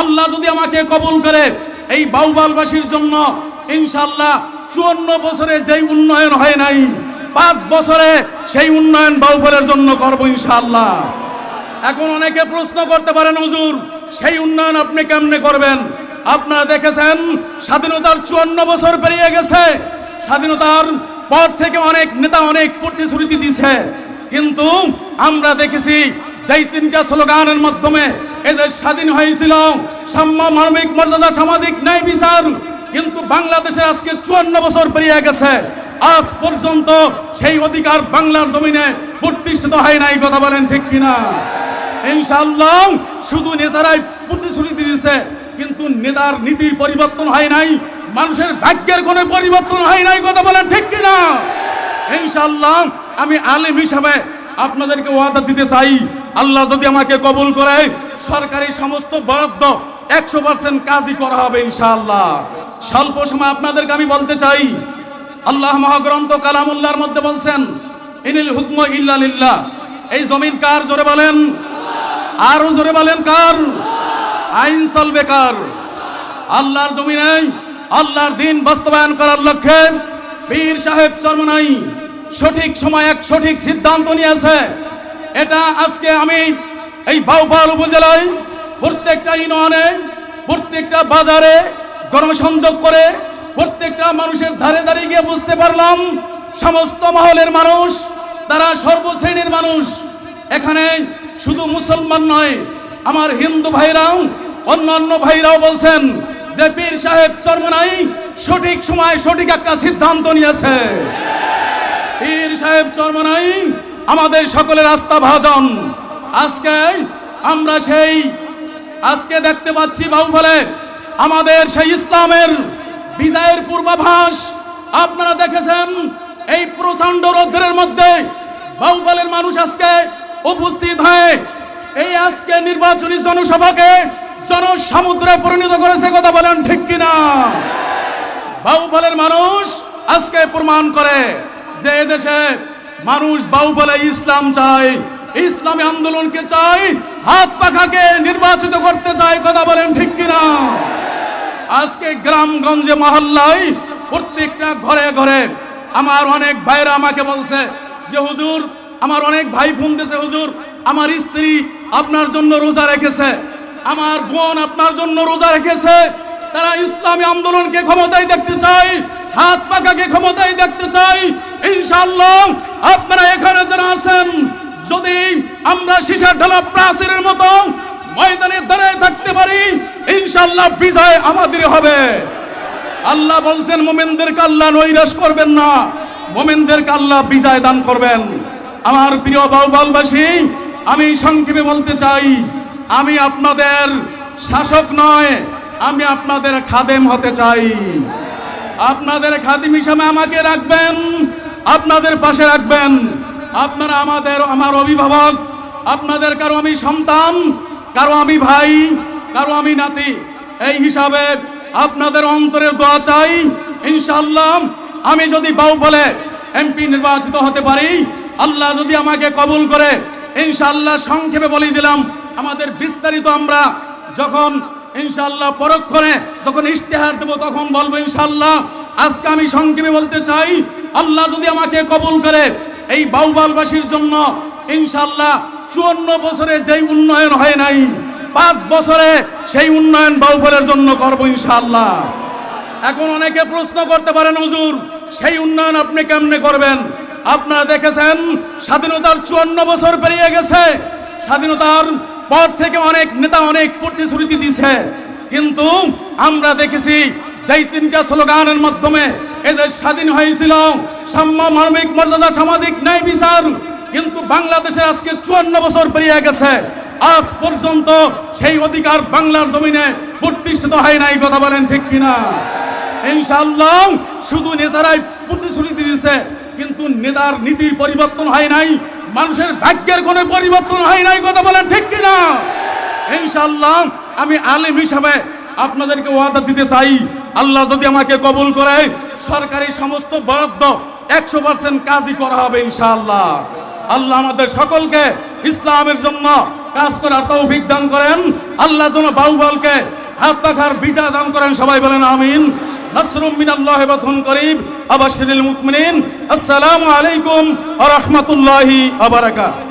আল্লাহ যদি আমাকে কবুল করে, এই বাউবালবাসীর জন্য ইনশাল্লাহ চুয়ান্ন বছরে যেই উন্নয়ন হয় নাই, পাঁচ বছরে সেই উন্নয়ন বাউবালের জন্য করব ইনশাল্লাহ এখন অনেকে প্রশ্ন করতে পারেন, হুজুর, সেই উন্নয়ন আপনি কেমনে করবেন? আপনারা দেখেছেন, স্বাধীনতার চুয়ান্ন বছর পেরিয়ে গেছে। স্বাধীনতার পর থেকে অনেক নেতা অনেক প্রতিশ্রুতি দিছে। কিন্তু আমরা দেখেছি, যেই তিনটা স্লোগানের মাধ্যমে এদের স্বাধীন হয়েছিল। সাম্য মানবিক মর্যাদা সামাজিক ন্যায় বিচার। কিন্তু বাংলাদেশে আজকে চুয়ান্ন বছর পেরিয়ে গেছে। আজ পর্যন্ত সেই অধিকার বাংলার জমিনে প্রতিষ্ঠিত হয় নাই, কথা বলেন ঠিক কিনা? ইনশাআল্লাহ, শুধু নেতারাই প্রতিশ্রুতি দিয়েছে, কিন্তু নেতার নীতির পরিবর্তন হয় নাই, মানুষের ভাগ্যের কোনো পরিবর্তন হয় নাই, কথা বলেন ঠিক কিনা? ইনশাআল্লাহ, আমি আলেম হিসাবে আপনাদেরকে ওয়াদা দিতে চাই, আল্লাহ যদি আমাকে কবুল করে সরকারি সমস্ত বরাদ্দ একশো পার্সেন্ট কাজই করা হবে ইনশাআল্লাহ। স্বল্প সময় আপনাদেরকে আমি বলতে চাই, আল্লাহ মহাগ্রন্থ কালামুল্লাহর মধ্যে বলছেন, ইনিল হুকম ইল্লা এই জমিন কার? জোরে বলেন। আরও জোরে বলেন কার? আইন চলবে কার? আল্লাহর জমিনে আল্লাহর দিন বাস্তবায়ন করার লক্ষ্যে পীর সাহেব চরমনাই সঠিক সময় এক সঠিক সিদ্ধান্ত নিয়েছে। এটা আজকে আমি এই বাউপাল উপজেলায় প্রত্যেকটা ইউনিয়নে, প্রত্যেকটা বাজারে গণসংযোগ করে প্রত্যেকটা মানুষের ধারে ধারে গিয়ে বুঝতে পারলাম, সমস্ত মহলের মানুষ, তারা সর্বশ্রেণীর মানুষ। এখানে শুধু মুসলমান নয়, আমার হিন্দু ভাইরাও অন্যান্য ভাইরাও বলছেন যে পীর সাহেব চর্মনাই সঠিক সময় সঠিক একটা সিদ্ধান্ত নিয়েছে। পীর সাহেব চর্মনাই আমাদের সকলের আস্থা ভাজন। আজকে আমরা সেই, আজকে দেখতে পাচ্ছি বাহুফলে আমাদের সেই ইসলামের বিজয়ের পূর্বাভাস। আপনারা দেখেছেন এই প্রচণ্ড রৌদ্রের মধ্যে বাহুফলের মানুষ আজকে উপস্থিত হয়ে এই আজকে নির্বাচনী জনসভাকে জনসমুদ্রে পরিণত করেছে, কথা বলেন ঠিক কিনা? বাহুফলের মানুষ আজকে প্রমাণ করে যে এদেশে মানুষ বাহুফলে ইসলাম চায়। ইসলামী আন্দোলনকে চাই, হাত পাখাকে নির্বাচিত করতে চাই, কথা বলেন ঠিক কিনা? আজকে গ্রামগঞ্জে মহল্লায় প্রত্যেকটা ঘরে ঘরে আমার অনেক ভাইরা আমাকে বলছে যে, হুজুর, আমার অনেক ভাই ফোন দিয়েছে হুজুর, আমার স্ত্রী আপনার জন্য রোজা রেখেছে, আমার বোন আপনার জন্য রোজা রেখেছে, তারা ইসলামী আন্দোলনকে ক্ষমতায় দেখতে চায়, হাত পাকাকে ক্ষমতায় দেখতে চাই ইনশাআল্লাহ আপনারা এখানে যারা আছেন যদি আমরা সীসা ঢালা প্রাচীরের মতো ময়দানে দাঁড়ায় থাকতে পারি ইনশাল্লাহ বিজয় আমাদের হবে। আল্লাহ বলছেন মোমেনদেরকে আল্লাহ নৈরাশ করবেন না। মোমেনদেরকে আল্লাহ বিজয় দান করবেন। আমার প্রিয় বাউবালবাসী আমি সংক্ষেপে বলতে চাই, আমি আপনাদের শাসক নয়, আমি আপনাদের খাদেম হতে চাই। আপনাদের খাদিম হিসাবে আমাকে রাখবেন, আপনাদের পাশে রাখবেন। আপনারা আমাদের, আমার অভিভাবক, আপনাদের কারও আমি সন্তান, কারও আমি ভাই, কারও আমি নাতি, এই হিসাবে আপনাদের অন্তরের দোয়া চাই ইনশাল্লাহ আমি যদি বাউ বলে এমপি নির্বাচিত হতে পারি, আল্লাহ যদি আমাকে কবুল করে ইনশাল্লাহ সংক্ষেপে বলে দিলাম, আমাদের বিস্তারিত আমরা যখন ইনশাআল্লাহ পরক্ষণে যখন ইশতেহার দেবো তখন বলব ইনশাল্লাহ আজকে আমি সংক্ষেপে বলতে চাই, আল্লাহ যদি আমাকে কবুল করে এই বাউবালবাসীর জন্য ইনশাল্লাহ চুয়ান্ন বছরে যেই উন্নয়ন হয় নাই, পাঁচ বছরে সেই উন্নয়ন বাউফলের জন্য করব ইনশাল্লাহ এখন অনেকে প্রশ্ন করতে পারেন, হুজুর, সেই উন্নয়ন আপনি কেমনে করবেন? আপনারা দেখেছেন, স্বাধীনতার চুয়ান্ন বছর পেরিয়ে গেছে। স্বাধীনতার পর থেকে অনেক নেতা অনেক প্রতিশ্রুতি দিছে। কিন্তু আমরা দেখেছি যেই তিনটা স্লোগানের মাধ্যমে এদের স্বাধীন হয়েছিল সাম্য মানবিক মর্যাদা সামাজিক ন্যায় বিচার, কিন্তু বাংলাদেশে আজকে চুয়ান্ন বছর পেরিয়ে গেছে। আজ পর্যন্ত সেই অধিকার বাংলার জমিনে প্রতিষ্ঠিত হয় নাই, কথা বলেন ঠিক কিনা? ইনশাআল্লাহ, শুধু নেতারাই প্রতিশ্রুতি দিয়েছে, কিন্তু নেতার নীতির পরিবর্তন হয় নাই, মানুষের ভাগ্যের কোনো পরিবর্তন হয় নাই, কথা বলেন ঠিক কিনা? ইনশাআল্লাহ, আমি আলেম হিসাবে আপনাদেরকে ওয়াদা দিতে চাই, আল্লাহ যদি আমাকে কবুল করে, সরকারি সমস্ত বরাদ্দ একশো পার্সেন্ট কাজই করা হবে ইনশাআল্লাহ। আল্লাহ আমাদের সকলকে ইসলামের জন্য কাজ করার তৌফিক দান করেন। আল্লাহ যেন বাউবলকে হাত পাখার বিজা দান করেন, সবাই বলেন আমিন। নাসরুম মিনাল্লাহি ফাতহুন করিব আবাশশিরিল মুমিনিন। আসসালামু আলাইকুম ওয়া রাহমাতুল্লাহি ওয়া বারাকাতুহু।